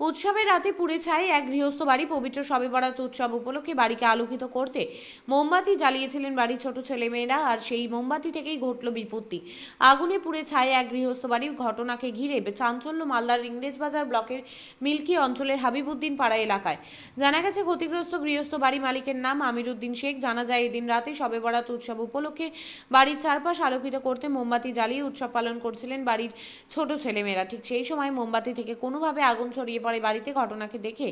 উৎসবের রাতে পুড়ে ছাই এক গৃহস্থ বাড়ি পবিত্র শবে বরাত উৎসব উপলক্ষে বাড়িকে আলোকিত করতে মোমবাতি জ্বালিয়েছিলেন বাড়ির ছোট ছেলেমেয়েরা আর সেই মোমবাতি থেকেই ঘটল বিপত্তি। আগুনে পুড়ে ছাই এক গৃহস্থ বাড়ির ঘটনাকে ঘিরে চাঞ্চল্য মালদার ইংরেজবাজার ব্লকের মিল্কি অঞ্চলের হাবিবুদ্দিন পাড়া এলাকায়। জানা গেছে, ক্ষতিগ্রস্ত গৃহস্থ বাড়ি মালিকের নাম আমিরুদ্দিন শেখ। জানা যায়, এদিন রাতে শবে বরাত উৎসব উপলক্ষে বাড়ির চারপাশ আলোকিত করতে মোমবাতি জ্বালিয়ে উৎসব পালন করছিলেন বাড়ির ছোট ছেলেমেয়েরা। ঠিক সেই সময় মোমবাতি থেকে কোনোভাবে আগুন ছড়িয়ে পড়ে বাড়িতে ঘটনাকে দেখে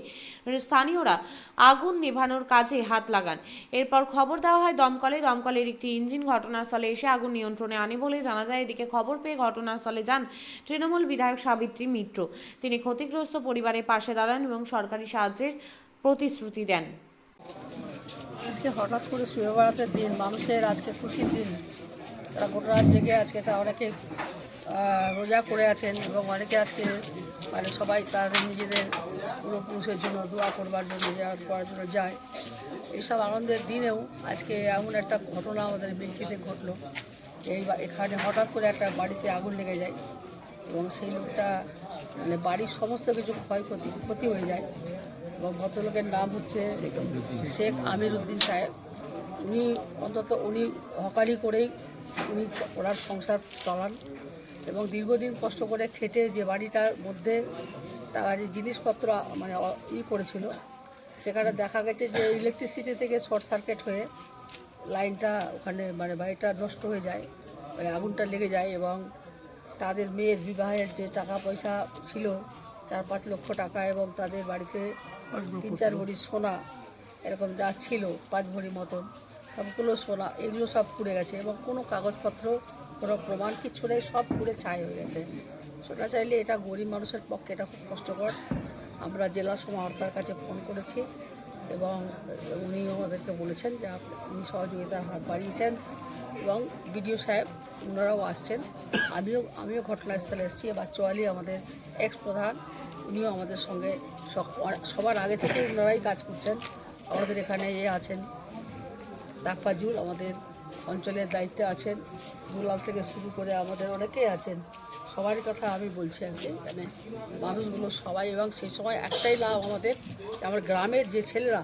স্থানীয়রা আগুন নেভানোর কাজে হাত লাগান। এরপর খবর দেওয়া হয়, দমকলে দমকলের একটি ইঞ্জিন ঘটনাস্থলে এসে আগুন নিয়ন্ত্রণে আনে বলে জানা যায়। এদিকে খবর পেয়ে ঘটনাস্থলে যান তৃণমূল বিধায়ক সাবিত্রী মিত্র। তিনি ক্ষতিগ্রস্ত পরিবারের পাশে দাঁড়ান এবং সরকারি সাহায্যের প্রতিশ্রুতি দেন। আজকে হঠাৎ করে শুয়ে বেড়াতে দিন, মানুষের আজকে খুশির দিন। তারা গোটা রাত জেগে আজকে তা অনেকে রোজা করে আছেন এবং অনেকে আজকে মানে সবাই তার নিজেদের পূর্বপুরুষের জন্য দোয়া করবার জন্য যাওয়ার করার জন্য যায়। এইসব আনন্দের দিনেও আজকে এমন একটা ঘটনা আমাদের বিলকিতে ঘটলো। এই এখানে হঠাৎ করে একটা বাড়িতে আগুন লেগে যায় এবং সেই লোকটা মানে বাড়ির সমস্ত কিছু ক্ষয়ক্ষতি, ক্ষতি হয়ে যায়। এবং ভদ্রলোকের নাম হচ্ছে শেখ আমির উদ্দিন সাহেব। উনি অন্তত উনি হকারি করেই উনি ওনার সংসার চালান। এবং দীর্ঘদিন কষ্ট করে খেটে যে বাড়িটার মধ্যে তার জিনিসপত্র মানে ই করেছিল, সেখানে দেখা গেছে যে ইলেকট্রিসিটি থেকে শর্ট সার্কিট হয়ে লাইনটা ওখানে মানে বাড়িটা নষ্ট হয়ে যায় মানে আগুনটা লেগে যায় এবং তাদের মেয়ের বিবাহের যে টাকা পয়সা ছিল, চার পাঁচ লক্ষ টাকা এবং তাদের বাড়িতে তিন চার ভরি সোনা, এরকম যা ছিল, পাঁচ ভরি মতন, সবগুলো সোনা, এগুলো সব পুড়ে গেছে এবং কোনো কাগজপত্র কোনো প্রমাণ কিছু নেই, সব পুড়ে ছাই হয়ে গেছে। সেটা চাইলে এটা গরিব মানুষের পক্ষে এটা খুব কষ্টকর। আমরা জেলা সমাহর্তার কাছে ফোন করেছি এবং উনি আমাদেরকে বলেছেন যে উনি সহযোগিতার হাত বাড়িয়েছেন এবং বিডিও সাহেব ওনারাও আসছেন। আমিও আমিও ঘটনাস্থলে এসেছি। এবার চোয়ালি আমাদের এক্স প্রধান উনিও আমাদের সঙ্গে সবার আগে থেকে ওনারাই কাজ করছেন। আমাদের এখানে এ আছেন দাকফাজুল আমাদের অঞ্চলের দায়িত্বে আছেন। দুলাল থেকে শুরু করে আমাদের অনেকেই আছেন। সবারই কথা আমি বলছি আর কি মানে মানুষগুলো সবাই এবং সেই সময় একটাই লাভ আমাদের আমার গ্রামের যে ছেলেরা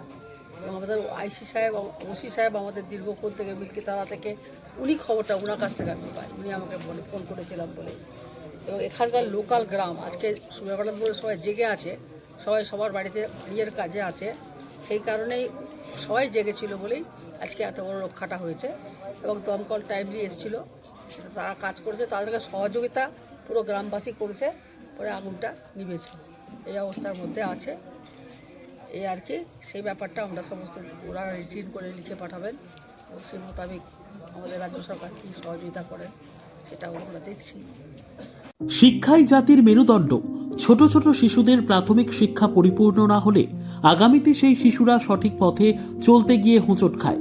এবং আমাদের আইসি সাহেব, ওসি সাহেব আমাদের দীর্ঘক্ষণ থেকে মিল্কিতালা থেকে উনি খবরটা ওনার কাছ থেকে আমি পাই। উনি আমাকে বলে, ফোন করেছিলাম বলে। এবং এখানকার লোকাল গ্রাম, আজকে সুবেবানন্দপুরে সবাই জেগে আছে, সবাই সবার বাড়িতে বিয়ের কাজে আছে। সেই কারণেই সবাই জেগেছিল বলেই আজকে এত বড় রক্ষাটা হয়েছে এবং দমকল টাইমলি এসেছিল। তারা কাজ করেছে তাদেরকে সহযোগিতা পুরো গ্রামবাসী করেছে, পরে আগুনটা নিভেছে। এই অবস্থার মধ্যে আছে। এই আর কি, সেই ব্যাপারটা আমরা সমস্ত ওরা রিটিন করে লিখে পাঠাবেন। সেই মোতাবেক আমাদের রাজ্য সরকার কী সহযোগিতা করেন সেটাও আমরা দেখছি। শিক্ষাই জাতির মেরুদণ্ড। ছোট ছোট শিশুদের প্রাথমিক শিক্ষা পরিপূর্ণ না হলে আগামীতে সেই শিশুরা সঠিক পথে চলতে গিয়ে হোঁচট খায়।